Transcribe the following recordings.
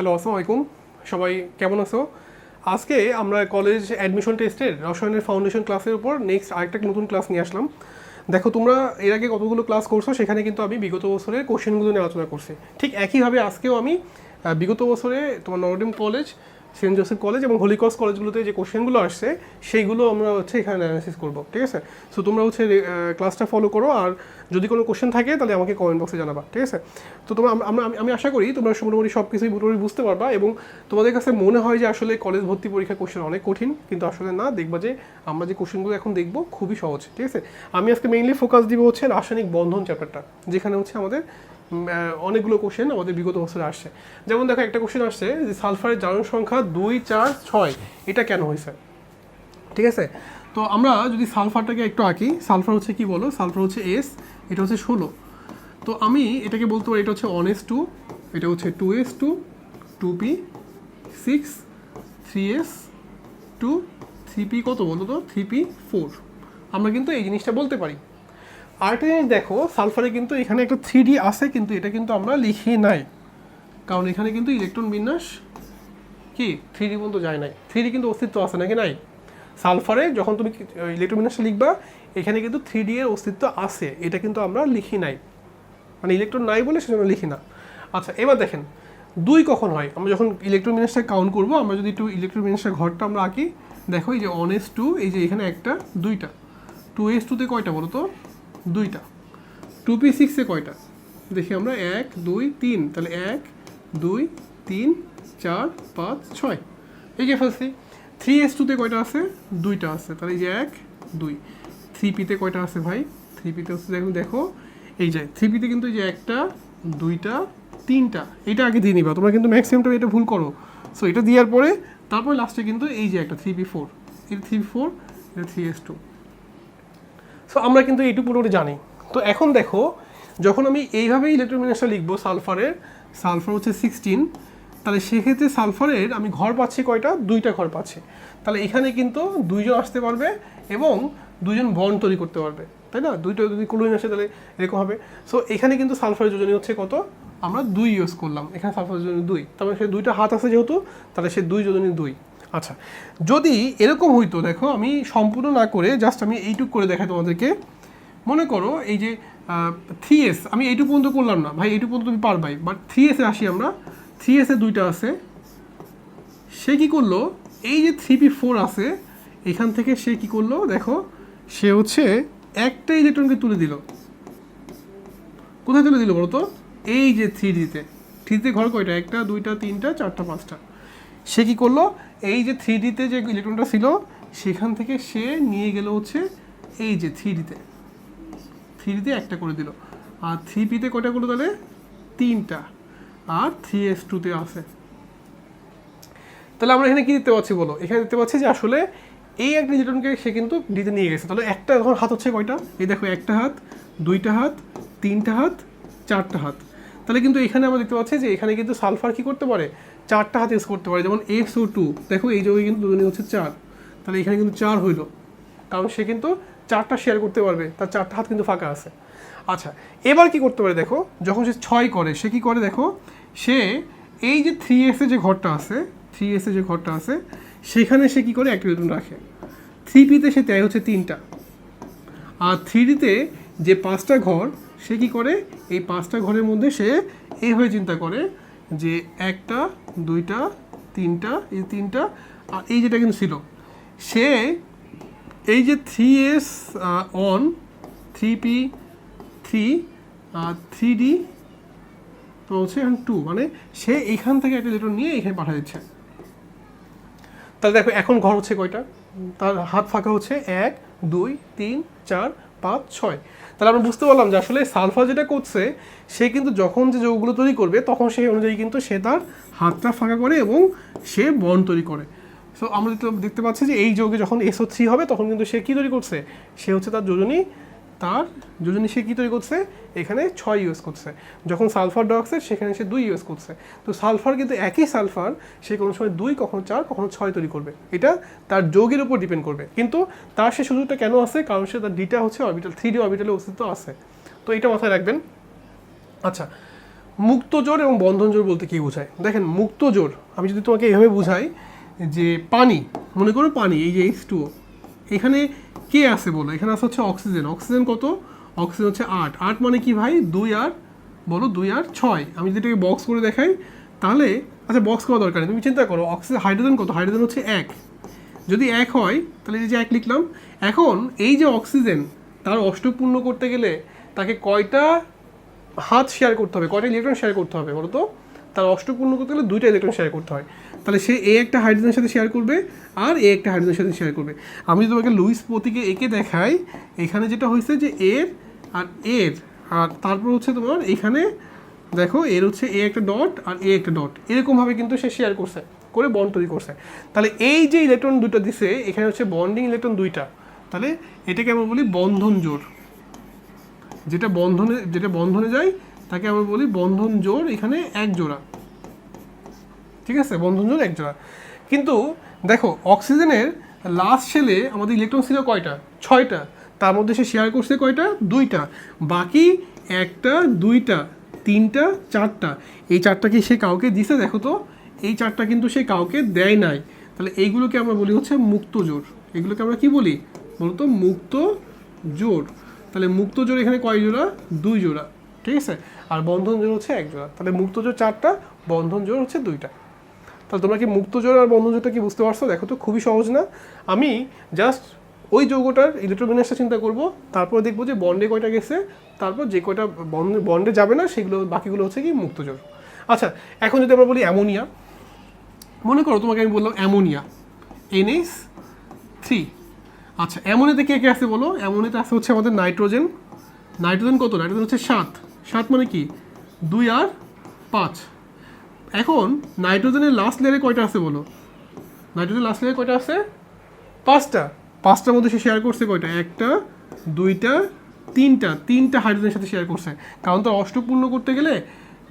Hello, আসসালামু আলাইকুম। সবাই কেমন আছো? আজকে আমরা কলেজ অ্যাডমিশন টেস্টের রসায়নের ফাউন্ডেশন ক্লাসের উপর নেক্সট আরেকটা নতুন ক্লাস নিয়ে আসলাম। দেখো, তোমরা এর আগে কতগুলো ক্লাস করছ সেখানে কিন্তু আমি বিগত বছরের কোশ্চেনগুলো নিয়ে আলোচনা করছি। ঠিক একইভাবে আজকেও আমি বিগত বছরে তোমার Notre Dame college saint Joseph college এবং হোলিকস কলেজগুলোতে যে কোশ্চেনগুলো আসছে, সেইগুলো আমরা হচ্ছে এখানে অ্যানালাইসিস করব, ঠিক আছে? সো তোমরা হচ্ছে ক্লাসটা ফলো করো আর যদি কোনো কোশ্চেন থাকে, তাহলে আমাকে কমেন্ট বক্সে জানাবা, ঠিক আছে? তো তোমরা আমরা, আমি- আশা করি তোমরা মোটামুটি সব কিছুই মোটামুটি বুঝতে পারবা এবং তোমাদের কাছে মনে হয় যে আসলে কলেজ ভর্তি পরীক্ষা কোশ্চেন অনেক কঠিন, কিন্তু আসলে না, দেখবা যে আমরা যে কোশ্চেনগুলো এখন দেখব খুবই সহজ, ঠিক আছে? আমি আজকে মেইনলি ফোকাস দিব হচ্ছে রাসায়নিক বন্ধন চ্যাপ্টারটা যেখানে হচ্ছে আমাদের অনেকগুলো কোশ্চেন আমাদের বিগত বছরে আসছে। যেমন দেখো, একটা কোশ্চেন আসছে যে সালফারের জারণ সংখ্যা দুই, চার, ছয়, এটা কেন হয়েছে? ঠিক আছে? তো আমরা যদি সালফারটাকে একটু আঁকি, সালফার হচ্ছে কি বলো? সালফার হচ্ছে এস এটা হচ্ছে ষোলো। তো আমি এটাকে বলতে পারি, এটা হচ্ছে অন এস টু এটা হচ্ছে two S two two P six three S two three P কত বলতো? তো থ্রি পি ফোর আমরা কিন্তু এই জিনিসটা বলতে পারি। আরেকটা জিনিস দেখো, সালফারে কিন্তু এখানে একটা থ্রি ডি আছে, কিন্তু এটা কিন্তু আমরা লিখি নাই। কারণ এখানে কিন্তু ইলেকট্রন বিন্যাস কি? থ্রি ডি পর্যন্ত যায় নাই। থ্রি ডি কিন্তু অস্তিত্ব আছে নাকি নাই? সালফারে যখন তুমি ইলেকট্রন বিন্যাসটা লিখবা, এখানে কিন্তু থ্রি ডি এর অস্তিত্ব আছে, এটা কিন্তু আমরা লিখি নাই। মানে ইলেকট্রন নাই বলে সেজন্য লিখি না। আচ্ছা এবার দেখেন, দুই কখন হয়? আমরা যখন ইলেকট্রন বিন্যাসটা কাউন্ট করব, আমরা যদি একটু ইলেকট্রন বিন্যাসের ঘরটা আমরা আঁকি, দেখো এই যে অন এস টু এই যে এখানে একটা, দুইটা। টু এস টুতে কয়টা বলো তো দুইটা। টু পি সিক্সে কয়টা? দেখি আমরা এক, দুই, তিন। তাহলে এক, দুই, তিন, চার, পাঁচ, ছয়। এই যে ফেলছি থ্রি এস টুতে কয়টা আছে? দুইটা আছে। তাহলে এই যে এক, দুই। থ্রি পিতে কয়টা আছে ভাই? থ্রি পিতে হচ্ছে দেখো দেখো, এই যে থ্রি পিতে কিন্তু এই যে একটা, দুইটা, তিনটা। এটা আগে দিয়ে নিবা, তোমরা কিন্তু ম্যাক্সিমামটা এটা ভুল করো। সো এটা দেওয়ার পরে, তারপরে লাস্টে কিন্তু এই যে একটা থ্রি পি ফোর এটা থ্রি ফোর এটা থ্রি এস টু সো আমরা কিন্তু এইটুকু পুরোটা জানি। তো এখন দেখো, যখন আমি এইভাবে ইলেকট্রোমিনাসটা লিখব সালফারের, সালফার হচ্ছে সিক্সটিন, তাহলে সেক্ষেত্রে সালফারের আমি ঘর পাচ্ছি কয়টা? দুইটা ঘর পাচ্ছি। তাহলে এখানে কিন্তু দুইজন আসতে পারবে এবং দুইজন বন্ড তৈরি করতে পারবে। তাই না? দুইটা যদি ক্লোরিন আসে তাহলে এরকম হবে। সো এখানে কিন্তু সালফারের যোজনী হচ্ছে কত? আমরা দুই ইউজ করলাম। এখানে সালফারের যোজনী দুই। তারপরে সে দুইটা হাত আছে যেহেতু, তাহলে সে দুই যোজনী দুই। আচ্ছা যদি এরকম হইতো, দেখো আমি সম্পূর্ণ না করে জাস্ট আমি এইটুক করে দেখাই তোমাদেরকে। মনে করো এই যে থ্রি এস আমি এইটুকু পর্যন্ত করলাম না। ভাই, এইটুকু পর্যন্ত তুমি পারবাই। বাট থ্রি এসে আসি আমরা। থ্রি এসে দুইটা আছে। সে কি করল? এই যে থ্রি পি ফোর আছে, এখান থেকে সে কি করল? দেখো, সে হচ্ছে একটা ইলেকট্রনকে তুলে দিল। কোথায় তুলে দিল বলো তো এই যে থ্রি ডিতে থ্রিতে ঘর কয়টা? একটা, দুইটা, তিনটা, চারটা, পাঁচটা। সে কি করল? এই যে থ্রি ডিতে যে ইলেকট্রনটা ছিল, সেখান থেকে সে নিয়ে গেল হচ্ছে এই যে থ্রি ডিতে থ্রি ডিতে একটা করে দিল। আর থ্রি পিতে কয়টা করল তাহলে? তিনটা। আর থ্রি এস টুতে আছে। তাহলে আমরা এখানে কি দেখতে পাচ্ছি বলো? এখানে দেখতে পাচ্ছি যে আসলে এই একটা ইলেকট্রনকে সে কিন্তু ডিতে নিয়ে গেছে। তাহলে একটা এখন হাত হচ্ছে কয়টা? এই দেখো, একটা হাত, দুইটা হাত, তিনটা হাত, চারটা হাত। তাহলে কিন্তু এখানে আমরা দেখতে পাচ্ছি যে এখানে কিন্তু সালফার কী করতে পারে? চারটা হাতে করতে পারে, যেমন এক্স ও টু দেখো, এই যোগে কিন্তু দুজনে হচ্ছে চার। তাহলে এখানে কিন্তু চার হইল। কারণ সে কিন্তু চারটা শেয়ার করতে পারবে, তার চারটা হাত কিন্তু ফাঁকা আছে। আচ্ছা এবার কি করতে পারে দেখো, যখন সে ছয় করে, সে কি করে দেখো, সে এই যে থ্রি এসে যে ঘরটা আছে থ্রি এসে যে ঘরটা আছে, সেখানে সে কি করে একটা ইলেকট্রন রাখে? থ্রি পিতে সে দেয় হচ্ছে তিনটা। আর থ্রি ডিতে যে পাঁচটা ঘর, সে কি করে, এই পাঁচটা ঘরের মধ্যে সে এইভাবে চিন্তা করে যে একটা, দুইটা, তিনটা, এই তিনটা, আর এই যেটা কিন্তু ছিল। সে এই যে three S on three P three three D হচ্ছে এখন টু মানে সে এইখান থেকে একটা ইলেকট্রন নিয়ে এখানে পাঠা দিচ্ছে। তাহলে দেখো, এখন ঘর হচ্ছে কয়টা? তার হাত ফাঁকা হচ্ছে এক, দুই, তিন, চার, পাঁচ, ছয়। তাহলে আমরা বুঝতে পারলাম যে আসলে সালফার যেটা করছে, সে কিন্তু যখন যে যৌগগুলো তৈরি করবে, তখন সেই অনুযায়ী কিন্তু সে তার হাতটা ফাঁকা করে এবং সে বন তৈরি করে। সো আমরা দেখতে পাচ্ছি যে এই যৌগে যখন এসও থ্রি হবে, তখন কিন্তু সে কী তৈরি করছে? সে হচ্ছে তার যোজনী তার যোজনী সে কী তৈরি করছে? এখানে ছয় ইউজ করছে। যখন সালফার ডাইঅক্সাইড, সেখানে সে দুই ইউজ করছে। তো সালফার কিন্তু একই সালফার, সে কোনো সময় দুই, কখনো চার, কখনো ছয় তৈরি করবে। এটা তার যৌগের উপর ডিপেন্ড করবে। কিন্তু তার সে সুযোগটা কেন আছে? কারণ সে তার ডিটা হচ্ছে অরবিটাল থ্রি ডি অরবিটালের অস্তিত্ব আছে। তো এটা মাথায় রাখবেন। আচ্ছা মুক্ত জোর এবং বন্ধন জোর বলতে কী বোঝায়? দেখেন, মুক্ত জোর, আমি যদি তোমাকে এভাবে বুঝাই যে পানি, মনে করো পানি, এই যে এইচ টু এখানে কে আছে বলো? এখানে আছে হচ্ছে অক্সিজেন। অক্সিজেন কত? অক্সিজেন হচ্ছে আট। আট মানে কি ভাই? দুই আর, বলো দুই আর ছয়। আমি যদি এটাকে বক্স করে দেখাই, তাহলে আচ্ছা বক্স করা দরকার তুমি চিন্তা করো অক্সিজেন হাইড্রোজেন কত? হাইড্রোজেন হচ্ছে এক। যদি এক হয়, তাহলে এই যে এক লিখলাম, এখন এই যে অক্সিজেন তার অষ্টপূর্ণ করতে গেলে তাকে কয়টা হাত শেয়ার করতে হবে? কয়টা ইলেকট্রন শেয়ার করতে হবে বলো তো? তার অষ্টপূর্ণ করতে গেলে দুইটা ইলেকট্রন শেয়ার করতে হয়। তাহলে সে এ একটা হাইড্রোজেনের সাথে শেয়ার করবে আর এ একটা হাইড্রোজেনের সাথে শেয়ার করবে। আমি যদি তোমাকে লুইস প্রতীকে একে দেখাই, এখানে যেটা হয়েছে যে এর আর এর, আর তারপর হচ্ছে তোমার এখানে দেখো এর হচ্ছে এ একটা ডট আর এ একটা ডট এরকমভাবে কিন্তু সে শেয়ার করছে, করে বন্ড তৈরি করছে। তাহলে এই যে ইলেকট্রন দুটো দিছে, এখানে হচ্ছে বন্ডিং ইলেকট্রন দুইটা। তাহলে এটাকে আমরা বলি বন্ধন জোর যেটা বন্ধনে যেটা বন্ধনে যায়, তাকে আমরা বলি বন্ধন জোর এখানে এক জোড়া। ঠিক আছে? বন্ধন জোর এক জোড়া। কিন্তু দেখো, অক্সিজেনের লাস্ট শেলে আমাদের ইলেকট্রন ছিল কয়টা? ছয়টা। তার মধ্যে সে শেয়ার করছে কয়টা? দুইটা। বাকি একটা, দুইটা, তিনটা, চারটা। এই চারটা কি সে কাউকে দিছে? দেখো তো, এই চারটা কিন্তু সে কাউকে দেয় নাই। তাহলে এইগুলোকে আমরা বলি হচ্ছে মুক্ত জোর এগুলোকে আমরা কি বলি? বলতো মুক্ত জোর তাহলে মুক্ত জোর এখানে কয় জোড়া? দুই জোড়া। ঠিক আছে? আর বন্ধন জোর হচ্ছে এক জোড়া। তাহলে মুক্ত জোর চারটা, বন্ধন জোর হচ্ছে দুইটা। তাহলে তোমরা কি মুক্ত জোর আর বন্ধন জোরটা কি বুঝতে পারছ? দেখো তো, খুবই সহজ না। আমি জাস্ট ওই যৌগটার ইলেকট্রোবিন্যাসটা চিন্তা করব, তারপর দেখব যে বন্ডে কয়টা গেছে, তারপর যে কয়টা বন্ডে বন্ডে যাবে না, সেগুলো, বাকিগুলো হচ্ছে কি মুক্ত জোর আচ্ছা এখন যদি আমরা বলি অ্যামোনিয়া, মনে করো তোমাকে আমি বললাম অ্যামোনিয়া এনএস থ্রি আচ্ছা অ্যামোনিয়াতে কে কে আছে বলো? অ্যামোনিয়াতে আছে হচ্ছে আমাদের নাইট্রোজেন। নাইট্রোজেন কত? নাইট্রোজেন হচ্ছে সাত। সাত মানে কি? দুই আর পাঁচ। এখন নাইট্রোজেনের লাস্ট লেয়ারে কয়টা আছে বলো? নাইট্রোজেন লাস্ট লেয়ারে কয়টা আছে? পাঁচটা। পাঁচটার মধ্যে সে শেয়ার করছে কয়টা? একটা, দুইটা, তিনটা। তিনটা হাইড্রোজেনের সাথে শেয়ার করছে। কারণ তার অষ্টক পূর্ণ করতে গেলে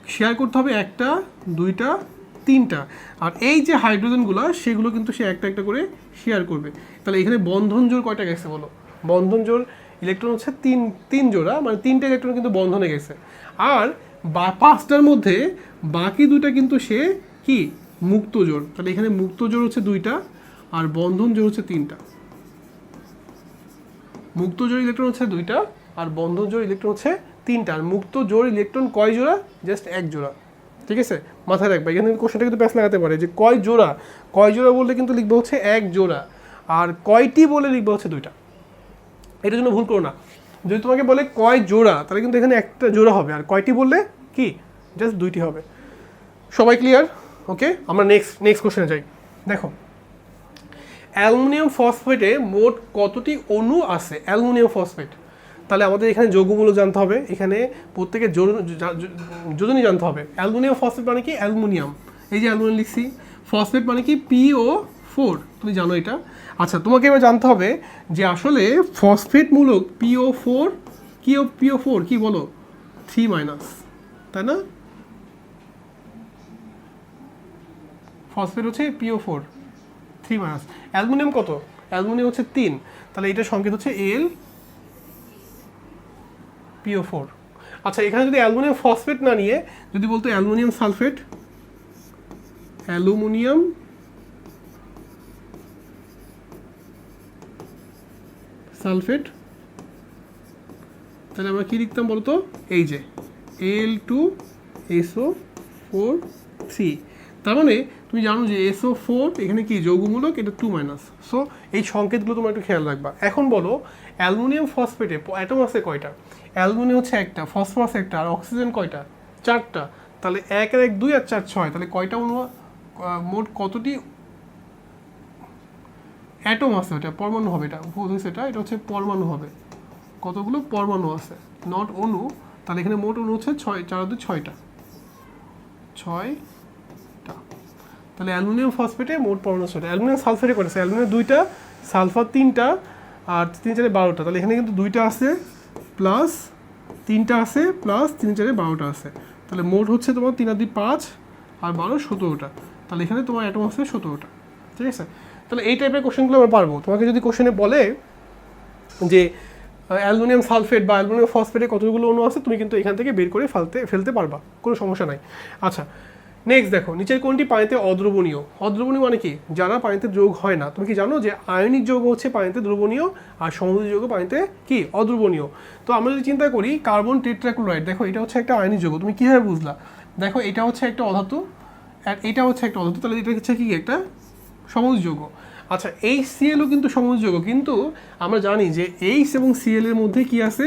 শেয়ার করতে হবে একটা, দুইটা, তিনটা। আর এই যে হাইড্রোজেনগুলো সেগুলো কিন্তু সে একটা একটা করে শেয়ার করবে। তাহলে এখানে বন্ধন জোর কয়টা গেছে বলো? বন্ধন জোর ইলেকট্রন হচ্ছে তিন তিন জোড়া। মানে তিনটা ইলেকট্রন কিন্তু বন্ধনে গেছে। আর বা, পাঁচটার মধ্যে বাকি দুইটা কিন্তু সে কি? মুক্ত জোর তাহলে এখানে মুক্ত জোর হচ্ছে দুইটা আর বন্ধন জোর হচ্ছে তিনটা। মুক্ত জোর ইলেকট্রন হচ্ছে দুইটা আর বন্ধন জোর ইলেকট্রন হচ্ছে তিনটা। আর মুক্ত জোর ইলেকট্রন কয় জোড়া? জাস্ট এক জোড়া। ঠিক আছে? মাথায় রাখবে। এখানে কোশ্চেনটা কিন্তু প্যাস লাগাতে পারে যে কয় জোড়া? কয় জোড়া বললে কিন্তু লিখবে হচ্ছে এক জোড়া। আর কয়টি বলে লিখবে হচ্ছে দুইটা? এটার জন্য ভুল করো না। যদি তোমাকে বলে কয় জোড়া, তাহলে কিন্তু এখানে একটা জোড়া হবে। আর কয়টি বললে? কি? জাস্ট দুইটি হবে। সবাই ক্লিয়ার ওকে আমরা নেক্সট নেক্সট কোশ্চেনে যাই। দেখো, অ্যালুমিনিয়াম ফসফেটে মোট কতটি অণু আছে? অ্যালুমিনিয়াম ফসফেট তাহলে আমাদের এখানে যৌগমূলক জানতে হবে। এখানে প্রত্যেকে যোজনী জানতে হবে। অ্যালুমিনিয়াম ফসফেট মানে কি? অ্যালুমিনিয়াম। এই যে অ্যালুমিনিয়াম লিখছি ফসফেট মানে কি? পিও ফোর তুমি জানো এটা? আচ্ছা তোমাকে এবার জানতে হবে যে আসলে ফসফেট মূলক পিও ফোর কি ও পিও ফোর কী বলো? থ্রি মাইনাস তাই না? ফসফেট হচ্ছে PO four three minus aluminium কত? অ্যালুমিনিয়াম হচ্ছে তিন। তাহলে এটার সংকেত হচ্ছে এল পিও ফোর আচ্ছা এখানে যদি অ্যালুমিনিয়াম ফসফেট না নিয়ে, যদি বলতো অ্যালুমিনিয়াম সালফেট অ্যালুমিনিয়াম সালফেট, তাহলে আমরা কী লিখতাম বলতো? এই যে L two S O four three তার মানে তুমি জানো যে এসও ফোর এখানে কি যৌগমূলক? এটা টু মাইনাস সো এই সংকেতগুলো তোমার একটু খেয়াল রাখবা। এখন বলো অ্যালুমিনিয়াম ফসফেটে অ্যাটম আছে কয়টা? অ্যালুমিনিয়াম হচ্ছে একটা ফসফরাস একটা আর অক্সিজেন কয়টা? চারটা। তাহলে এক আর এক দুই আর চার ছয়। তাহলে কয়টা আহ, মোট কতটি অ্যাটম আছে? ওটা পরমাণু হবে এটা ভুল হয়েছে এটা। এটা হচ্ছে পরমাণু হবে। কতগুলো? পরমাণু আছে। নট অণু তাহলে এখানে মোট অণু হচ্ছে ছয় চার দুই ছয়টা। ছয়টা তাহলে অ্যালুমিনিয়াম ফসফেটে মোট পরমাণু ছয়টা। অ্যালুমিনিয়াম সালফেটে করেছে। অ্যালুমিনিয়াম দুইটা, সালফার তিনটা, আর তিন চারে বারোটা। তাহলে এখানে কিন্তু দুইটা আছে, প্লাস তিনটা আছে, প্লাস তিন চারে বারোটা আছে। তাহলে মোট হচ্ছে তোমার তিন আর দুই পাঁচ, আর বারো সতেরোটা। তাহলে এখানে তোমার অ্যাটম আছে সতেরোটা। ঠিক আছে? তাহলে এই টাইপের কোশ্চেনগুলো আমরা পারব। তোমাকে যদি কোশ্চেনে বলে যে অ্যালুমিনিয়াম সালফেট বা অ্যালুমিনিয়াম ফসফেটে কতগুলো অণু আছে, তুমি কিন্তু এখান থেকে বের করে ফেলতে ফেলতে পারবা। কোনো সমস্যা নাই। আচ্ছা নেক্সট দেখো, নিচের কোনটি পানিতে অদ্রবণীয়। অদ্রবণীয় মানে কি? যারা পানিতে যোগ হয় না। তুমি কি জানো যে আয়নিক যোগ হচ্ছে পানিতে দ্রবণীয় আর সমুদ্র যৌগ পানিতে কি? অদ্রবণীয়। তো আমরা যদি চিন্তা করি, কার্বন টেট্রাক্লোরাইড, দেখো এটা হচ্ছে একটা আয়নিক যোগ। তুমি কীভাবে বুঝলা? দেখো এটা হচ্ছে একটা অধাতু, আর এটা হচ্ছে একটা অধাতু। তাহলে এটা হচ্ছে কি? একটা সমুদ্র যৌগ। আচ্ছা এই সিএলও কিন্তু সমুদ্র কিন্তু আমরা জানি যে এইচ এবং সিএল এর মধ্যে কি আছে?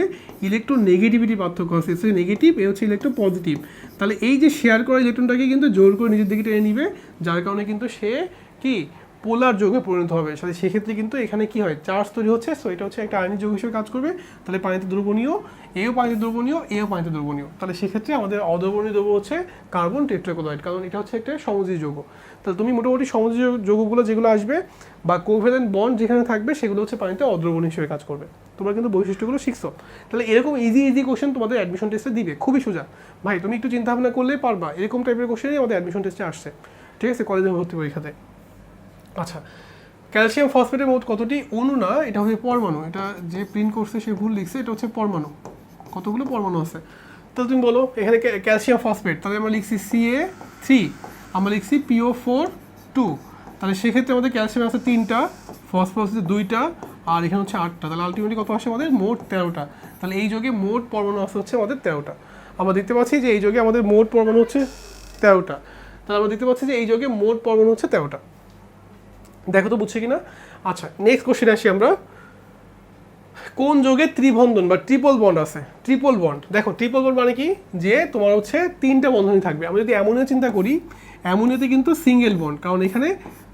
ইলেকট্রো নেগেটিভিটি পার্থক্য আছে। সে নেগেটিভ এ হচ্ছে ইলেকট্রো পজিটিভ তাহলে এই যে শেয়ার করা ইলেকট্রনটাকে কিন্তু জোর করে নিজের দিকে টেনে নিবে, যার কারণে কিন্তু সে কি? পোলার যোগে পরিণত হবে। তাহলে সেক্ষেত্রে কিন্তু এখানে কি হয়? চার্জ তৈরি হচ্ছে সো এটা হচ্ছে একটা আয়নিক যোগ হিসেবে কাজ করবে। তাহলে পানিতে দ্রবণীয় এও পানিতে দ্রবণীয় এও পানিতে দ্রবণীয়। তাহলে সেক্ষেত্রে আমাদের অদ্রবণীয় দ্রব্য হচ্ছে কার্বন টেট্রাকোলাইড কারণ এটা হচ্ছে একটা সমুদ্রী যৌগ। তাহলে তুমি মোটামুটি সমুদ্রী যৌগগুলো যেগুলো আসবে বা কোভেলেন্ট বন্ড যেখানে থাকবে, সেগুলো হচ্ছে পানিতে অদ্রবণী হিসেবে কাজ করবে। তোমরা কিন্তু বৈশিষ্ট্যগুলো শিখছো। তাহলে এরকম ইজি ইজি কোশ্চেন তোমাদের অ্যাডমিশন টেস্টে দিবে। খুবই সোজা। ভাই, তুমি একটু চিন্তা ভাবনা করলেই পারবা। এরকম টাইপের কোশ্চেনই আমাদের অ্যাডমিশন টেস্টে আসছে। ঠিক আছে? কলেজে ভর্তি পরীক্ষাতে। আচ্ছা ক্যালসিয়াম ফসফেটের মোট কতটি? অণু না, এটা হচ্ছে পরমাণু। এটা যে প্রিন্ট করছে, সে ভুল লিখছে, এটা হচ্ছে পরমাণু। কতগুলো পরমাণু আছে? তাহলে তুমি বলো, এখানে ক্যালসিয়াম ফসফেট তাহলে আমরা লিখছি সিএ থ্রি আমরা লিখছি পিও ফোর টু তাহলে সেক্ষেত্রে আমাদের ক্যালসিয়াম আছে তিনটা ফসফরাস হচ্ছে দুইটা, আর এখানে হচ্ছে আটটা। তাহলে আলটিমেটলি কত আসে আমাদের? মোট তেরোটা। তাহলে এই যোগে মোট পরমাণু আছে হচ্ছে আমাদের তেরোটা। আমরা দেখতে পাচ্ছি যে এই যোগে আমাদের মোট পরমাণু হচ্ছে তেরোটা। তাহলে আমরা দেখতে পাচ্ছি যে এই যোগে মোট পরমাণু হচ্ছে তেরোটা। দেখো তো বুঝছে কিনা? আচ্ছা নেক্সট কোশ্চেন আসি আমরা। কোন যোগে ত্রিবন্ধন বা ট্রিপল বন্ড আছে? ট্রিপল বন্ড দেখো ট্রিপল বন্ড মানে কি? যে তোমার হচ্ছে তিনটা বন্ধনই থাকবে। আমরা যদি অ্যামোনিয়া চিন্তা করি, অ্যামোনিয়াতে কিন্তু সিঙ্গেল বন্ড কারণ এখানে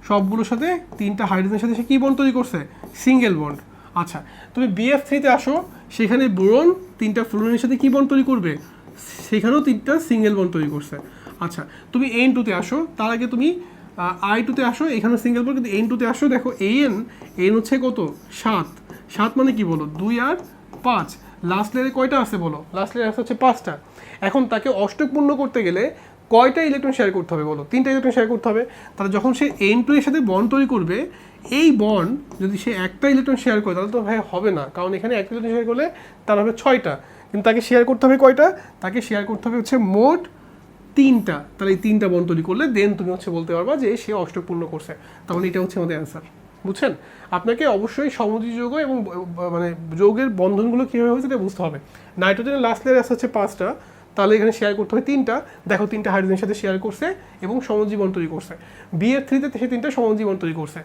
সবগুলোর সাথে তিনটা হাইড্রোজেনের সাথে সে কী বন্ড তৈরি করছে? সিঙ্গেল বন্ড আচ্ছা তুমি বিএফ থ্রিতে আসো, সেখানে বোরন, তিনটা ফ্লোরিনের সাথে কী বন্ড তৈরি করবে? সেখানেও তিনটা সিঙ্গেল বন্ড তৈরি করছে। আচ্ছা তুমি এন টুতে আসো, তার আগে তুমি আই টুতে আসো, এখানে সিঙ্গেল বন্ড কিন্তু এন টুতে আসো, দেখো এন এন হচ্ছে কত? সাত। সাত মানে কি বলো? দুই আর পাঁচ। লাস্ট লেয়ারে কয়টা আছে বলো? লাস্ট লেয়ার আছে হচ্ছে পাঁচটা। এখন তাকে অষ্টক পূর্ণ করতে গেলে কয়টা ইলেকট্রন শেয়ার করতে হবে বলো? তিনটা ইলেকট্রন শেয়ার করতে হবে। তাহলে যখন সে এন টু এর সাথে বন্ড তৈরি করবে, এই বন্ড যদি সে একটা ইলেকট্রন শেয়ার করে, তাহলে তো ভাই হবে না। কারণ এখানে একটা ইলেকট্রন শেয়ার করলে তার হবে ছয়টা। কিন্তু তাকে শেয়ার করতে হবে কয়টা? তাকে শেয়ার করতে হবে হচ্ছে মোট তিনটা, তাহলে এই তিনটা বন্ড তৈরি করলে দেন তুমি হচ্ছে বলতে পারবা যে সে অষ্টক পূর্ণ করছে। তাহলে এটা হচ্ছে আমাদের অ্যান্সার বুঝছেন? আপনাকে অবশ্যই সমুদ্রী যৌগ এবং মানে যৌগের বন্ধনগুলো কীভাবে হয়েছে এটা বুঝতে হবে। নাইট্রোজেনের লাস্ট লেয়ার আছে হচ্ছে পাঁচটা, তাহলে এখানে শেয়ার করতে হবে তিনটা। দেখো, তিনটা হাইড্রোজেনের সাথে শেয়ার করছে এবং সমজীবন তৈরি করছে। বিয়ের থ্রিতে সে তিনটা সমজীবন তৈরি করছে।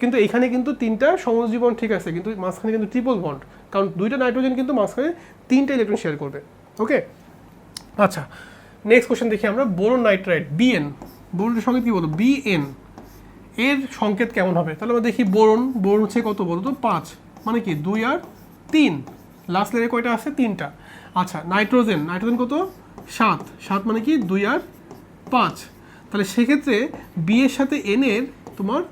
কিন্তু এখানে কিন্তু তিনটা সমজীবন ঠিক আছে, কিন্তু মাঝখানে কিন্তু ট্রিপল বন্ড কারণ দুইটা নাইট্রোজেন কিন্তু মাঝখানে তিনটা ইলেকট্রন শেয়ার করবে ওকে আচ্ছা নেক্সট কোশ্চেন দেখি আমরা বোরন নাইট্রাইট বিএন বোরনের সঙ্গে কি বলব বিএন এর সংকেত কেমন হবে? তাহলে আমরা দেখি বোরন বোরন হচ্ছে কত বলো তো পাঁচ মানে কি? দুই আর তিন। লাস্ট লেয়ারে কয়টা আছে? তিনটা। আচ্ছা নাইট্রোজেন নাইট্রোজেন কত? সাত। সাত মানে কি? দুই আর পাঁচ। তাহলে সেক্ষেত্রে বি এর সাথে এন এর তোমার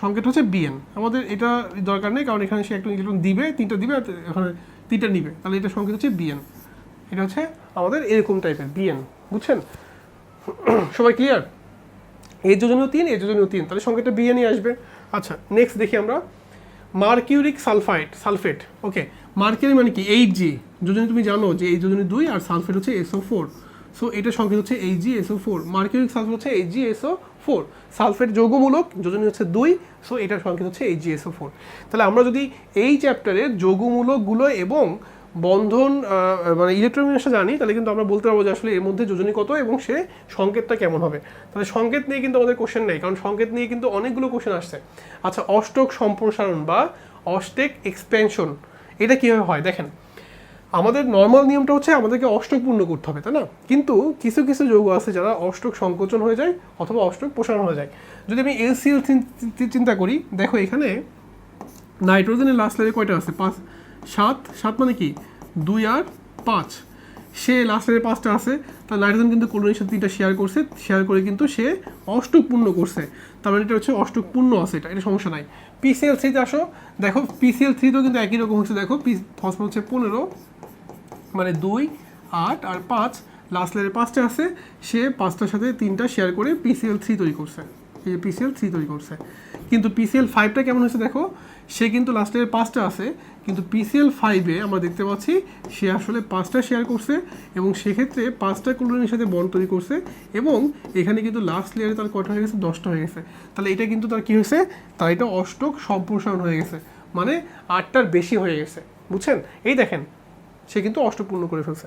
সংকেত হচ্ছে বিএন আমাদের এটা দরকার নেই, কারণ এখানে সে একটা দিবে, তিনটা দিবে এখানে তিনটা নিবে। তাহলে এটা সংকেত হচ্ছে বিএন এটা হচ্ছে আমাদের এরকম টাইপের বিএন বুঝছেন? সবাই ক্লিয়ার এর যোজনীয় তিন এর যোজনীয় তিন, তাহলে সংখ্যাটা বিএনই আসবে। আচ্ছা নেক্সট দেখি আমরা। Mercuric sulphite sulphate okay mercury মানে কি? এইট জি যোজনী তুমি জানো যে এই যোজনী দুই আর সালফেট হচ্ছে এসও ফোর সো এটা সংকেত হচ্ছে H G S O four mercuric sulphate হচ্ছে H G S O four sulphate যৌগমূলক, যোজনী হচ্ছে দুই। সো এটার সংকেত হচ্ছে এইচ জি এসও ফোর তাহলে আমরা যদি এই চ্যাপ্টারের যৌগমূলকগুলো এবং বন্ধন মানে ইলেকট্রোমিনাসটা জানি, তাহলে কিন্তু আমরা বলতে পারব যে আসলে এর মধ্যে যোজনী কত এবং সে সংকেতটা কেমন হবে। তাহলে সংকেত নিয়ে কিন্তু আমাদের কোশ্চেন নেই, কারণ সংকেত নিয়ে কিন্তু অনেকগুলো কোশ্চেন আসছে। আচ্ছা অষ্টক সম্প্রসারণ বা অষ্টেক এক্সপেনশন এটা কীভাবে হয়? দেখেন, আমাদের নর্মাল নিয়মটা হচ্ছে আমাদেরকে অষ্টক পূর্ণ করতে হবে, তাই না? কিন্তু কিছু কিছু যৌগ আছে যারা অষ্টক সংকোচন হয়ে যায় অথবা অষ্টক প্রসারণ হয়ে যায়। যদি আমি এলসিএল চিন্তা করি, দেখো এখানে নাইট্রোজেনের লাস্ট লেয়ারে কয়টা আছে? পাঁচ সাত সাত মানে কি? দুই আর পাঁচ। সে লাস্ট লেয়ারে পাঁচটা আছে। তার নাইট্রোজেন কিন্তু কোলোনির সাথে তিনটা শেয়ার করছে। শেয়ার করে কিন্তু সে অষ্টক পূর্ণ করছে। তার মানে এটা হচ্ছে অষ্টক পূর্ণ আছে এটা এটা সমস্যা নাই। পিসিএল থ্রিতে আসো। দেখো পিসিএল থ্রিতেও কিন্তু একই রকম হচ্ছে। দেখো পি ফসফর হচ্ছে পনেরো মানে দুই, আট আর পাঁচ। লাস্ট লেয়ারে পাঁচটা আছে। সে পাঁচটার সাথে তিনটা শেয়ার করে পিসিএল থ্রি তৈরি করছে। এই যে পিসিএল থ্রি তৈরি করছে। কিন্তু পিসিএল ফাইভটা কেমন হয়েছে দেখো? সে কিন্তু লাস্টের পাঁচটা আছে, কিন্তু পিসিএল ফাইভে আমরা দেখতে পাচ্ছি সে আসলে পাঁচটা শেয়ার করছে এবং সেক্ষেত্রে পাঁচটা ক্লোরিনের সাথে বন্ড তৈরি করছে এবং এখানে কিন্তু লাস্ট লেয়ারে তার কটা হয়ে গেছে? দশটা হয়ে গেছে। তাহলে এটা কিন্তু তার কী হয়েছে? তার এটা অষ্টক সম্প্রসারণ হয়ে গেছে। মানে আটটার বেশি হয়ে গেছে। বুঝছেন? এই দেখেন, সে কিন্তু অষ্টপূর্ণ করে ফেলছে।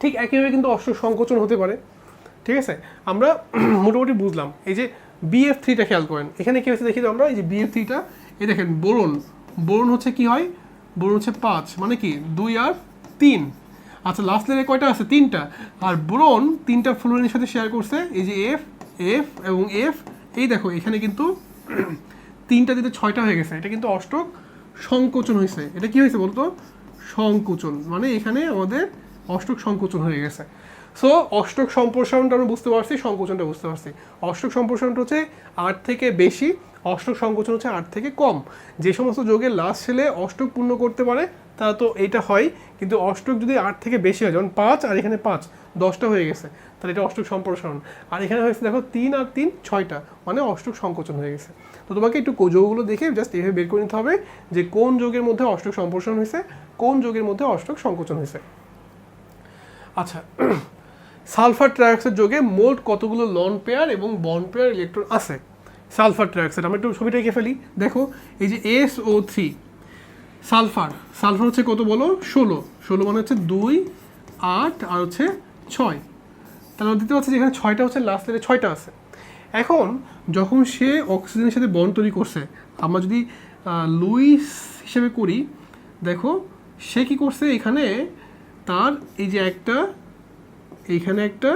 ঠিক একইভাবে কিন্তু অষ্ট সংকোচন হতে পারে। ঠিক আছে? আমরা মোটামুটি বুঝলাম। এই যে বিএফ থ্রিটা খেয়াল করেন। এখানে কী হয়েছে দেখি আমরা? এই যে বিএফ থ্রিটা এই দেখেন বোরন বোরন হচ্ছে কি হয়? বোরন হচ্ছে পাঁচ। মানে কি? দুই আর তিন। আচ্ছা লাস্ট লেয়ারে কয়টা আছে? তিনটা। আর বোরন তিনটা ফ্লোরিনের সাথে শেয়ার করছে। এই যে এফ এফ এবং এফ এই দেখো, এখানে কিন্তু তিনটা দিতে ছয়টা হয়ে গেছে। এটা কিন্তু অষ্টক সংকোচন হয়েছে। এটা কি হয়েছে বলতো? সংকোচন। মানে এখানে আমাদের অষ্টক সংকোচন হয়ে গেছে। সো অষ্টক সম্প্রসারণটা আমরা বুঝতে পারছি, সংকোচনটা বুঝতে পারছি। অষ্টক সম্প্রসারণটা হচ্ছে আট থেকে বেশি, অষ্টক সংকোচন হচ্ছে আট থেকে কম। যে সমস্ত যোগের লাস্ট ছেলে অষ্টক পূর্ণ করতে পারে, তা তো এটা হয়, কিন্তু অষ্টক যদি আট থেকে বেশি হয়, যেমন পাঁচ আর এখানে পাঁচ, দশটা হয়ে গেছে, তাহলে এটা অষ্টক সম্প্রসারণ। আর এখানে হয়েছে দেখো তিন আর তিন, ছয়টা মানে অষ্টক সংকোচন হয়ে গেছে। তো তোমাকে একটু যোগগুলো দেখে জাস্ট এভাবে বের করে নিতে হবে যে কোন যোগের মধ্যে অষ্টক সম্প্রসারণ হয়েছে, কোন যোগের মধ্যে অষ্টক সংকোচন হয়েছে। আচ্ছা সালফার ট্রাইঅক্সাইড যোগে মোট কতগুলো লন পেয়ার এবং বন পেয়ার ইলেকট্রন আছে? সালফার ট্রাইঅক্সাইড, আমরা একটু ছবিটা এঁকে ফেলি। দেখো, এই যে S O three sulphur sulphur হচ্ছে কত বলো? ষোলো। ষোলো মানে হচ্ছে দুই, আট আর হচ্ছে ছয়। তাহলে আমরা দিতে পারছি যে এখানে ছয়টা হচ্ছে লাস্ট লেয়ারে ছয়টা আছে। এখন, যখন সে অক্সিজেনের সাথে বন্ড তৈরি করছে, আমরা যদি লুইস হিসেবে করি, দেখো, সে কি করছে এখানে তার এই যে একটা, এইখানে একটা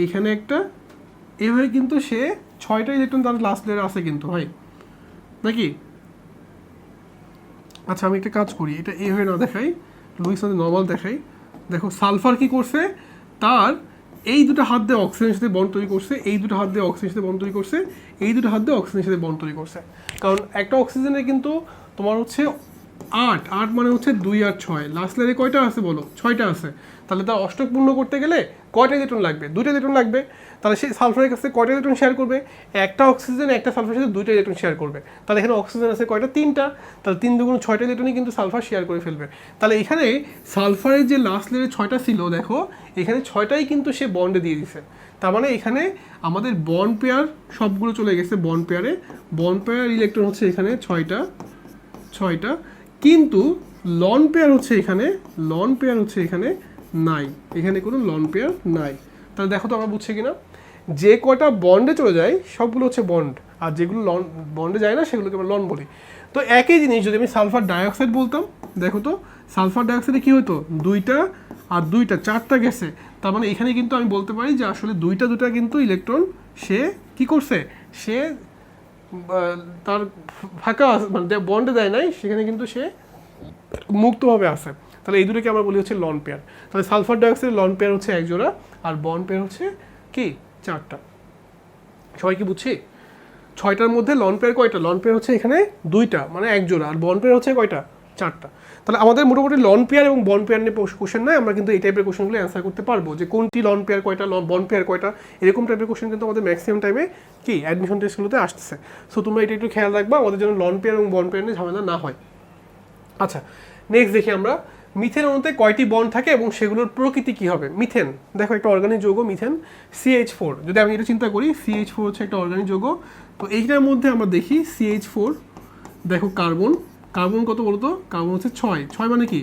এইখানে একটা, এভাবে কিন্তু সে ছয়টা ইলেকট্রন তার লাস্ট লেয়ারে আছে কিন্তু ভাই। নাকি? আচ্ছা আমি একটা কাজ করি, এটা এইভাবে না দেখাই, লুইস নর্মাল দেখাই। দেখো, সালফার কি করছে? তার এই দুটো হাত দিয়ে অক্সিজেনের সাথে বন্ড তৈরি করছে, এই দুটো হাত দিয়ে অক্সিজেনের সাথে বন্ড তৈরি করছে, এই দুটো হাত দিয়ে অক্সিজেনের সাথে বন্ড তৈরি করছে। কারণ একটা অক্সিজেনে কিন্তু তোমার হচ্ছে আট আট মানে হচ্ছে দুই আর ছয়। লাস্ট লেয়ারে কয়টা আছে বলো? ছয়টা আছে। তাহলে তার অষ্টক পূর্ণ করতে গেলে কয়টা ইলেকট্রন লাগবে? দুইটা ইলেকট্রন লাগবে। তাহলে সেই সালফারের কাছে কয়টা ইলেকট্রন শেয়ার করবে? একটা অক্সিজেন একটা সালফারের সাথে দুইটা ইলেকট্রন শেয়ার করবে। তাহলে এখানে অক্সিজেন আছে কয়টা? তিনটা। তাহলে তিন দুগুণ ছয়টা ইলেকট্রনই কিন্তু সালফার শেয়ার করে ফেলবে। তাহলে এখানে সালফারের যে লাস্ট লেয়ারে ছয়টা ছিল, দেখো, এখানে ছয়টাই কিন্তু সে বন্ডে দিয়ে দিছে। তার মানে এখানে আমাদের বন পেয়ার সবগুলো চলে গেছে বন পেয়ারে বন পেয়ার ইলেকট্রন হচ্ছে এখানে ছয়টা ছয়টা। কিন্তু লন পেয়ার হচ্ছে এখানে লন পেয়ার হচ্ছে এখানে নাই। এখানে কোনো লন পেয়ার নাই। তাহলে দেখো তো আমরা বুঝছি কিনা? যে কটা বন্ডে চলে যায়, সবগুলো হচ্ছে বন্ড আর যেগুলো লন বন্ডে যায় না, সেগুলোকে আমরা লন বলি। তো একই জিনিস, যদি আমি সালফার ডাইঅক্সাইড বলতাম, দেখো তো সালফার ডাইঅক্সাইডে কী হতো দুইটা আর দুইটা, চারটা গেছে। তার মানে এখানে কিন্তু আমি বলতে পারি যে আসলে দুইটা দুটা কিন্তু ইলেকট্রন সে কি করছে? সে তার ফাঁকা মানে বন্ডে দেয় নাই, সেখানে কিন্তু সে মুক্তভাবে আসে তাহলে এই দুটোকে আমরা বলি হচ্ছে লন পেয়ার তাহলে সালফার ডাইঅক্সাইড লন পেয়ার হচ্ছে একজোড়া, আর বন পেয়ার হচ্ছে কি? চারটা। সবাই কি বুঝছি? ছয়টার মধ্যে লন পেয়ার কয়টা? লন পেয়ার হচ্ছে এখানে দুইটা মানে একজোড়া, আর বন পেয়ার হচ্ছে কয়টা? চারটা। তাহলে আমাদের মোটামুটি লন পেয়ার এবং বন পেয়ার নিয়ে কোশ্চেন নয় আমরা কিন্তু এই টাইপের কোশ্চেনগুলো অ্যান্সার করতে পারব যে কোনটি লন পেয়ার কয়টা বন পেয়ার কয়টা, এরকম টাইপের কোশ্চেন কিন্তু আমাদের ম্যাক্সিমাম টাইমে কি অ্যাডমিশন টেস্টগুলোতে আসতেছে। সো তোমরা এটা একটু খেয়াল রাখবা, আমাদের যেন লন পেয়ার এবং বন পেয়ার নিয়ে ঝামেলা না হয়। আচ্ছা নেক্সট দেখি আমরা। মিথেন অণুতে কয়টি বন্ড থাকে এবং সেগুলোর প্রকৃতি কী হবে? মিথেন দেখো একটা অর্গানিক যৌগ মিথেন সিএইচ ফোর যদি আমি এটা চিন্তা করি সিএইচ ফোর হচ্ছে একটা অর্গানিক যৌগ। তো এইটার মধ্যে আমরা দেখি সিএইচ ফোর দেখো কার্বন কার্বন কত বলো তো কার্বন হচ্ছে ছয়। ছয় মানে কি?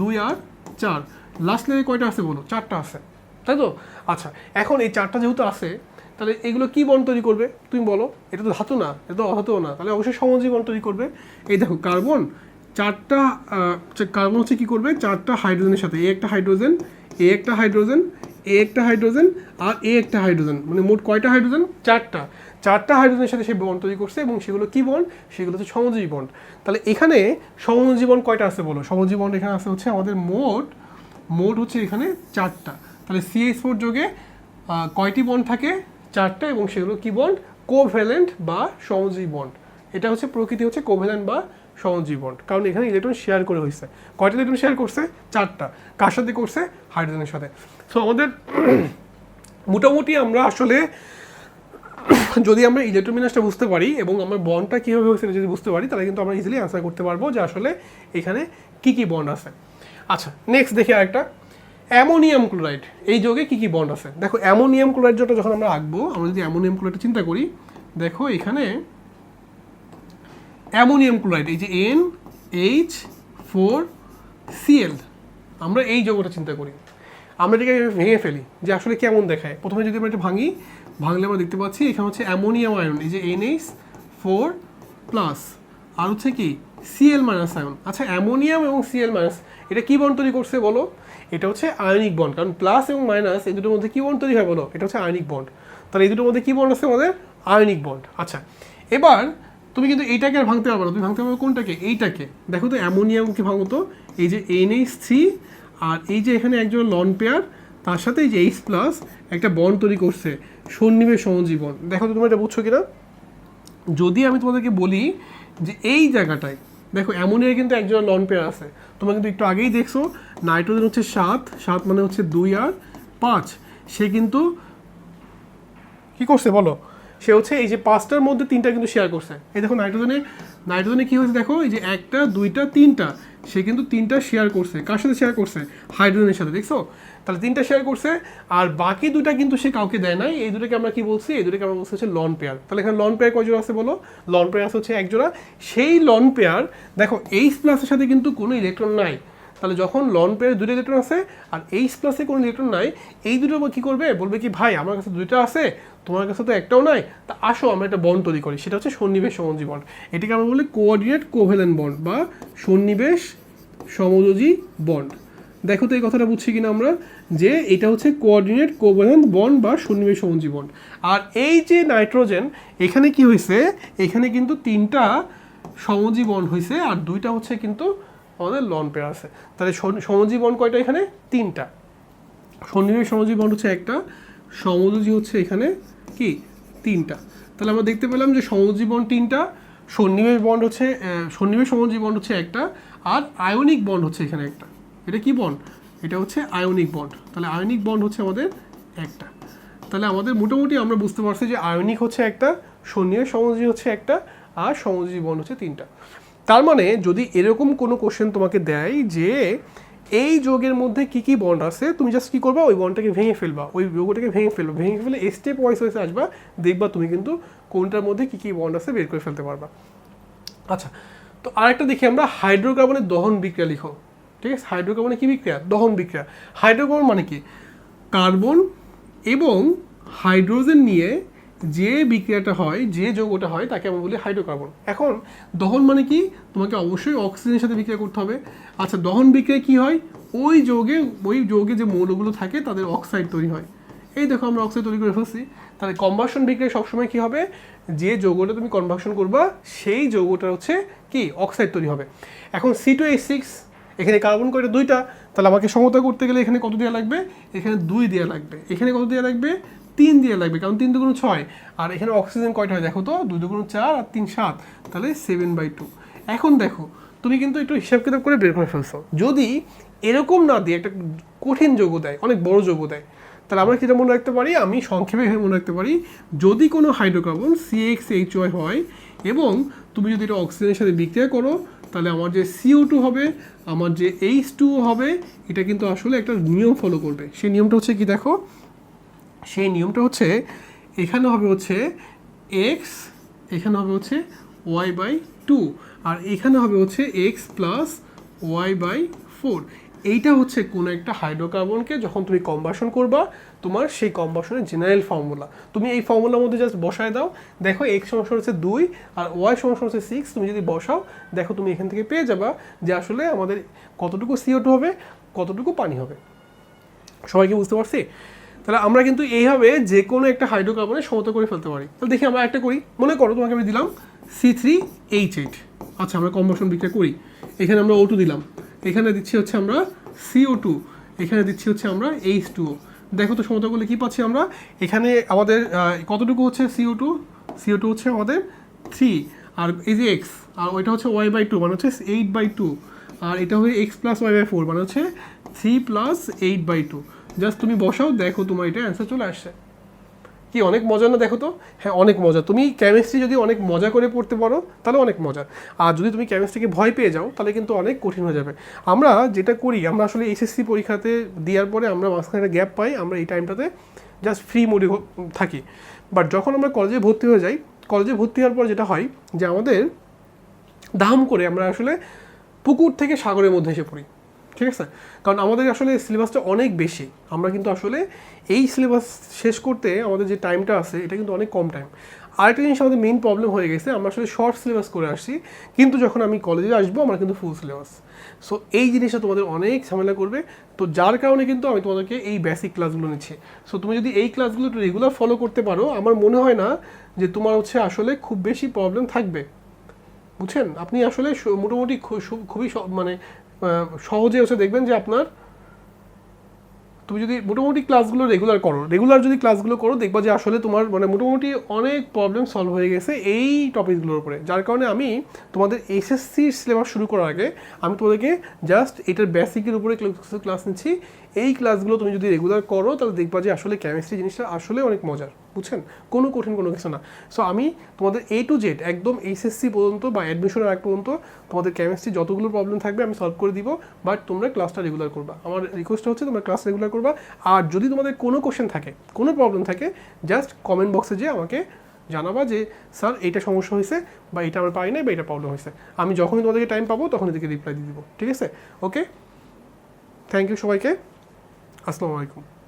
দুই আর চার। লাস্ট লেয়ারে কয়টা আছে বলো? চারটা আছে। তাই তো? আচ্ছা এখন এই চারটা যেহেতু আছে, তাহলে এগুলো কি বন তৈরি করবে? তুমি বলো। এটা তো ধাতু না, এটা তো অধাতুও না। তাহলে অবশ্যই সমজীব বন্ড তৈরি করবে। এই দেখো, কার্বন চারটা কার্বন হচ্ছে কী করবে? চারটা হাইড্রোজেনের সাথে, এ একটা হাইড্রোজেন, এ একটা হাইড্রোজেন, এ একটা হাইড্রোজেন, আর এ একটা হাইড্রোজেন। মানে মোট কয়টা হাইড্রোজেন? চারটা। চারটা হাইড্রোজেনের সাথে সে বন্ড তৈরি করছে এবং সেগুলো কি বন্ড সেগুলো হচ্ছে সমজীবী বন্ড তাহলে এখানে সমজীবী বন্ড কয়টা আছে বলো? সমজীবী বন্ড এখানে আছে হচ্ছে আমাদের মোট মোট হচ্ছে এখানে চারটা। তাহলে সিএইচ ফোর যোগে কয়টি বন্ড থাকে? চারটা এবং সেগুলো কি বন্ড কোভ্যালেন্ট বা সমজীবী বন্ড এটা হচ্ছে প্রকৃতি হচ্ছে কোভ্যালেন্ট বা সমজীবী বন্ড কারণ এখানে ইলেকট্রন শেয়ার করে হয়েছে। কয়টা ইলেকট্রন শেয়ার করছে? চারটা। কার সাথে করছে? হাইড্রোজেনের সাথে। সো আমাদের মোটামুটি আমরা আসলে যদি আমরা ইলেকট্রোমিনাসটা বুঝতে পারি এবং আমরা বন্ডটা কীভাবে হয়েছে যদি বুঝতে পারি, তাহলে কিন্তু আমরা ইজিলি অ্যান্সার করতে পারব যে আসলে এখানে কি কি বন্ড আছে। আচ্ছা নেক্সট দেখি আরেকটা। অ্যামোনিয়াম ক্লোরাইড, এই যোগে কি কি বন্ড আছে? দেখো, অ্যামোনিয়াম ক্লোরাইড যেটা যখন আমরা আঁকবো, আমরা যদি অ্যামোনিয়াম ক্লোরাইডটা চিন্তা করি, দেখো এখানে অ্যামোনিয়াম ক্লোরাইড, এই যে এন এইচ ফোর সিএল আমরা এই যোগটা চিন্তা করি। আমরা এটাকে ভেঙে ফেলি, যে আসলে কেমন দেখায়। প্রথমে যদি আমরা এটা ভাঙি ভাঙলে আমরা দেখতে পাচ্ছি, এখানে হচ্ছে অ্যামোনিয়াম আয়ন এই যে এনএইচ ফোর প্লাস আর হচ্ছে কি সিএল মাইনাস আয়ন আচ্ছা অ্যামোনিয়াম এবং সিএল মাইনাস এটা কী বন্ড তৈরি করছে বলো? এটা হচ্ছে আয়নিক বন্ড, কারণ প্লাস এবং মাইনাস এই দুটোর মধ্যে কি বন্ড তৈরি হয় বলো? এটা হচ্ছে আয়নিক বন্ড। তাহলে এই দুটোর মধ্যে কী বন্ড আছে? আমাদের আয়নিক বন্ড। আচ্ছা এবার তুমি কিন্তু এইটাকে আর ভাঙতে পারবে না। তুমি ভাঙতে পারবে কোনটাকে? এইটাকে। দেখো তো, অ্যামোনিয়ামকে ভাঙো তো। এই যে এনএইচ থ্রি আর এই যে এখানে একজন লন পেয়ার তার সাথে যে এইচ প্লাস একটা বন্ড তৈরি করছে সন্নিবেশ সমজীবন দেখো তো তুমি এটা বুঝছ কিনা? যদি আমি তোমাদেরকে বলি যে এই জায়গাটায়, দেখো অ্যামোনিয়া কিন্তু একজন লন পেয়ার আছে। তোমরা কিন্তু একটু আগেই দেখছ নাইট্রোজেন হচ্ছে সাত সাত মানে হচ্ছে দুই আর পাঁচ। সে কিন্তু কি করছে বলো? সে হচ্ছে এই যে পাঁচটার মধ্যে তিনটা কিন্তু শেয়ার করছে। এই দেখো নাইট্রোজেনে নাইট্রোজেনে কি হয়েছে দেখো? এই যে একটা, দুইটা, তিনটা। সে কিন্তু তিনটা শেয়ার করছে। কার সাথে শেয়ার করছে? হাইড্রোজেনের সাথে, দেখছ? তাহলে তিনটা শেয়ার করছে, আর বাকি দুটা কিন্তু সে কাউকে দেয় নাই। এই দুটোকে আমরা কি বলছি? এই দুটোকে আমরা বলছি হচ্ছে লন পেয়ার তাহলে এখানে লন পেয়ার কয়জোড়া আছে বলো? লন পেয়ার আছে হচ্ছে একজোড়া। সেই লন পেয়ার দেখো এইচ প্লাসের সাথে কিন্তু কোনো ইলেকট্রন নাই। তাহলে যখন লন পেয়ারে দুটো ইলেকট্রন আছে, আর এইচ প্লাসে কোনো ইলেকট্রন নাই, এই দুটো কি করবে? বলবে কি, ভাই, আমার কাছে দুইটা আছে, তোমার কাছে তো একটাও নাই। তা আসো, আমরা একটা বন্ড তৈরি করি। সেটা হচ্ছে সন্নিবেশ সমযোজী বন্ড এটাকে আমরা বলি কোঅর্ডিনেট কোভেলেন্ট বন্ড বা সন্নিবেশ সমযোজী বন্ড দেখো তো এই কথাটা বুঝছি কিনা আমরা, যে এটা হচ্ছে কোঅর্ডিনেট কোভেলেন্ট বন্ড বা সন্নিবেশ সমযোজী বন্ড আর এই যে নাইট্রোজেন এখানে কি হয়েছে এখানে কিন্তু তিনটা সমজী বন্ড হয়েছে আর দুইটা হচ্ছে কিন্তু আমাদের লন পেয়ার আছে। তাহলে সন- সমজী বন্ড কয়টা এখানে? তিনটা। সন্নিবেশ সমজী বন্ড হচ্ছে একটা, সমযোজী হচ্ছে এখানে কি? তিনটা। তাহলে আমরা দেখতে পেলাম যে সমজী বন্ড তিনটা, সন্নিবেশ বন্ড হচ্ছে সন্নিবেশ সমজী বন্ড হচ্ছে একটা, আর আয়নিক বন্ড হচ্ছে এখানে একটা। এটা কি বন্ড এটা হচ্ছে আয়নিক বন্ড তাহলে আয়নিক বন্ড হচ্ছে আমাদের একটা। তাহলে আমাদের মোটামুটি আমরা বুঝতে পারছি যে আয়নিক হচ্ছে একটা সন্নিবেশ সমজী হচ্ছে একটা, আর সমজী বন্ড হচ্ছে তিনটা। তার মানে যদি এরকম কোনো কোশ্চেন তোমাকে দেয় যে এই যোগের মধ্যে কি কি বন্ড আছে, তুমি জাস্ট কী করবা? ওই বন্ডটাকে ভেঙে ফেলবা। ওই যোগটাকে ভেঙে ফেলবা। ভেঙে ফেলে স্টেপ ওয়াইজ ওয়াইজ আসবা। দেখবা তুমি কিন্তু কোনটার মধ্যে কি কি বন্ড আছে বের করে ফেলতে পারবা। আচ্ছা তো আরেকটা দেখি আমরা হাইড্রোকার্বনের দহন বিক্রিয়া লিখো। ঠিক আছে? হাইড্রোকার্বনের কি বিক্রিয়া? দহন বিক্রিয়া। হাইড্রোকার্বন মানে কি? কার্বন এবং হাইড্রোজেন নিয়ে যে বিক্রিয়াটা হয়, যে যৌগটা হয়, তাকে আমরা বলি হাইড্রোকার্বন। এখন, দহন মানে কি? তোমাকে অবশ্যই অক্সিজেনের সাথে বিক্রিয়া করতে হবে। আচ্ছা দহন বিক্রিয়া কি হয়? ওই যৌগে ওই যৌগে যে মৌলগুলো থাকে, তাদের অক্সাইড তৈরি হয়। এই দেখো আমরা অক্সাইড তৈরি করে ফেলছি। তাহলে কম্বাসন বিক্রিয়া সবসময় কী হবে? যে যৌগটা তুমি কনভাকশন করবা, সেই যৌগটা হচ্ছে কি? অক্সাইড তৈরি হবে। এখন সি টু এইচ সিক্স এখানে কার্বন কয়টা? দুইটা। তাহলে আমাকে সমতা করতে গেলে এখানে কত দেওয়া লাগবে? এখানে দুই দেওয়া লাগবে। এখানে কত দেওয়া লাগবে? তিন দেওয়া লাগবে, কারণ তিন দুগুণ ছয়। আর এখানে অক্সিজেন কয়টা হয়? দেখো তো, দুই দুগুণ চার আর তিন সাত। তাহলে সেভেন বাই টু এখন দেখো, তুমি কিন্তু একটু হিসাব কিতাব করে বের করে ফেলছো। যদি এরকম না দিয়ে একটা কঠিন যোগ্য দেয়, অনেক বড় যোগ্য দেয়, তাহলে আমরা যেটা মনে রাখতে পারি? আমি সংক্ষেপে মনে রাখতে পারি, যদি কোনো হাইড্রোকার্বন সিএক্স এইচ ওয়াই হয় এবং তুমি যদি এটা অক্সিজেনের সাথে বিক্রিয়া করো তাহলে আমার যে সিও টু হবে, আমার যে এইচ টু হবে, এটা কিন্তু আসলে একটা নিয়ম ফলো করবে। সেই নিয়মটা হচ্ছে কি দেখো? সেই নিয়মটা হচ্ছে, এখানে হবে হচ্ছে এক্স এখানে হবে হচ্ছে ওয়াই বাই টু আর এখানে হবে হচ্ছে X plus Y by four এইটা হচ্ছে কোনো একটা হাইড্রোকার্বনকে যখন তুমি কম্বাসন করবা, তোমার সেই কম্বাসনের জেনারেল ফর্মুলা তুমি এই ফর্মুলার মধ্যে জাস্ট বসায় দাও। দেখো এক্স সমস্যা হচ্ছে দুই আর ওয়াই সমস্যা হচ্ছে সিক্স তুমি যদি বসাও, দেখো তুমি এখান থেকে পেয়ে যাবা যে আসলে আমাদের কতটুকু সিও টু হবে, কতটুকু পানি হবে। সবাইকে বুঝতে পারছি? তাহলে আমরা কিন্তু এইভাবে যে কোনো একটা হাইড্রোকার্বনের সমতা করে ফেলতে পারি। তাহলে দেখি আমরা একটা করি। মনে করো তোমাকে আমি দিলাম সি থ্রি এইচ এইট আচ্ছা আমরা কম্বাসন বিক্রিয়া করি। এখানে আমরা ও টু দিলাম। এখানে দিচ্ছি হচ্ছে আমরা সিও টু এখানে দিচ্ছি হচ্ছে আমরা এইচ টু দেখো তো সমতা করলে কী পাচ্ছি আমরা? এখানে আমাদের কতটুকু হচ্ছে সিও টু সিও টু হচ্ছে আমাদের থ্রি আর এই যে এক্স আর ওইটা হচ্ছে ওয়াই বাই টু মানে হচ্ছে এইট বাই টু আর এটা হবে X plus Y by four মানে হচ্ছে three plus eight by two just তুমি বসাও, দেখো তোমার এটা অ্যান্সার চলে আসছে। কি, অনেক মজা না? দেখো তো। হ্যাঁ অনেক মজা। তুমি কেমিস্ট্রি যদি অনেক মজা করে পড়তে পারো, তাহলে অনেক মজা। আর যদি তুমি কেমিস্ট্রিকে ভয় পেয়ে যাও, তাহলে কিন্তু অনেক কঠিন হয়ে যাবে। আমরা যেটা করি, আমরা আসলে এইচএসসি পরীক্ষাতে দেওয়ার পরে আমরা মাঝখানে একটা গ্যাপ পাই, আমরা এই টাইমটাতে জাস্ট ফ্রি মোডে থাকি। বাট যখন আমরা কলেজে ভর্তি হয়ে যাই কলেজে ভর্তি হওয়ার পর যেটা হয় যে আমাদের দাম করে আমরা আসলে পুকুর থেকে সাগরের মধ্যে এসে পড়ি। ঠিক আছে? কারণ আমাদের আসলে সিলেবাসটা অনেক বেশি। আমরা কিন্তু আসলে এই সিলেবাস শেষ করতে আমাদের যে টাইমটা আছে, এটা কিন্তু অনেক কম টাইম আরেকটা জিনিস আমাদের মেইন প্রবলেম হয়ে গেছে, আমরা আসলে শর্ট সিলেবাস করে আসছি। কিন্তু যখন আমি কলেজে আসব, আমরা কিন্তু ফুল সিলেবাস সো এই জিনিসটা তোমাদের অনেক ঝামেলা করবে। তো যার কারণে কিন্তু আমি তোমাদেরকে এই বেসিক ক্লাসগুলো নিচ্ছি। সো তুমি যদি এই ক্লাসগুলো রেগুলার ফলো করতে পারো, আমার মনে হয় না যে তোমার হচ্ছে আসলে খুব বেশি প্রবলেম থাকবে। বুঝছেন? আপনি আসলে মোটামুটি খুবই মানে সহজে হচ্ছে দেখবেন যে আপনার তুমি যদি মোটামুটি ক্লাসগুলো রেগুলার করো রেগুলার যদি ক্লাসগুলো করো, দেখবা যে আসলে তোমার মানে মোটামুটি অনেক প্রবলেম সলভ হয়ে গেছে এই টপিকগুলোর উপরে। যার কারণে আমি তোমাদের এসএসসি সিলেবাস শুরু করার আগে আমি তোমাদেরকে জাস্ট এটার বেসিকের উপরে ক্লাস নিচ্ছি। এই ক্লাসগুলো তুমি যদি রেগুলার করো, তাহলে দেখবা যে আসলে কেমিস্ট্রি জিনিসটা আসলে অনেক মজার। বুঝছেন? কোনো কঠিন কোনো কিছু না। সো আমি তোমাদের এ টু জেড একদম এইচএসসি পর্যন্ত বা অ্যাডমিশনের আগ পর্যন্ত তোমাদের কেমিস্ট্রি যতগুলো প্রবলেম থাকবে আমি সলভ করে দিব বাট তোমরা ক্লাসটা রেগুলার করবা। আমার রিকোয়েস্ট হচ্ছে তোমরা ক্লাস রেগুলার করবা। আর যদি তোমাদের কোনো কোশ্চেন থাকে, কোনো প্রবলেম থাকে জাস্ট কমেন্ট বক্সে যে আমাকে জানাবা যে, স্যার, এইটা সমস্যা হয়েছে বা এটা আমার পাই নাই বা এটা প্রবলেম হয়েছে। আমি যখনই তোমাদেরকে টাইম পাবো তখন এদিকে রিপ্লাই দিয়ে দিব। ঠিক আছে? ওকে থ্যাংক ইউ সবাইকে। আসসালামু আলাইকুম।